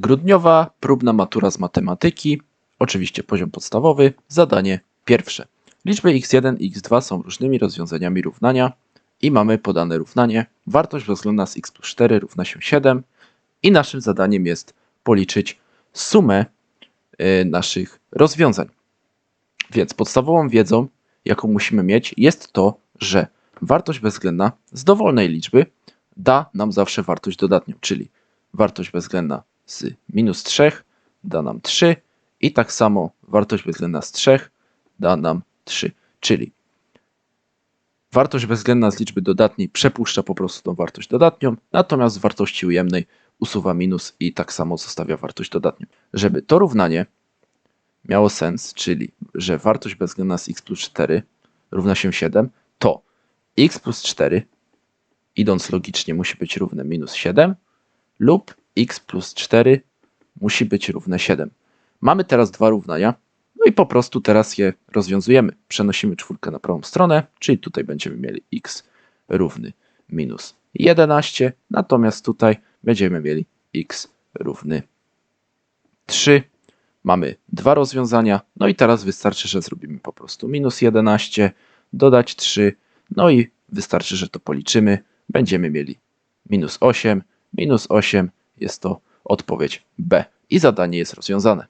Grudniowa próbna matura z matematyki, oczywiście poziom podstawowy, zadanie pierwsze. Liczby x1 i x2 są różnymi rozwiązaniami równania i mamy podane równanie. Wartość bezwzględna z x plus 4 równa się 7 i naszym zadaniem jest policzyć sumę y, naszych rozwiązań. Więc podstawową wiedzą, jaką musimy mieć, jest to, że wartość bezwzględna z dowolnej liczby da nam zawsze wartość dodatnią, czyli wartość bezwzględna z minus 3 da nam 3 i tak samo wartość bezwzględna z 3 da nam 3, czyli wartość bezwzględna z liczby dodatniej przepuszcza po prostu tą wartość dodatnią, natomiast z wartości ujemnej usuwa minus i tak samo zostawia wartość dodatnią. Żeby to równanie miało sens, czyli że wartość bezwzględna z x plus 4 równa się 7, to x plus 4 idąc logicznie musi być równe minus 7 lub x plus 4 musi być równe 7. Mamy teraz dwa równania, no i po prostu teraz je rozwiązujemy. Przenosimy czwórkę na prawą stronę, czyli tutaj będziemy mieli x równy minus 11, natomiast tutaj będziemy mieli x równy 3. Mamy dwa rozwiązania, no i teraz wystarczy, że zrobimy po prostu minus 11, dodać 3, no i wystarczy, że to policzymy. Będziemy mieli minus 8, minus 8 jest to odpowiedź B i zadanie jest rozwiązane.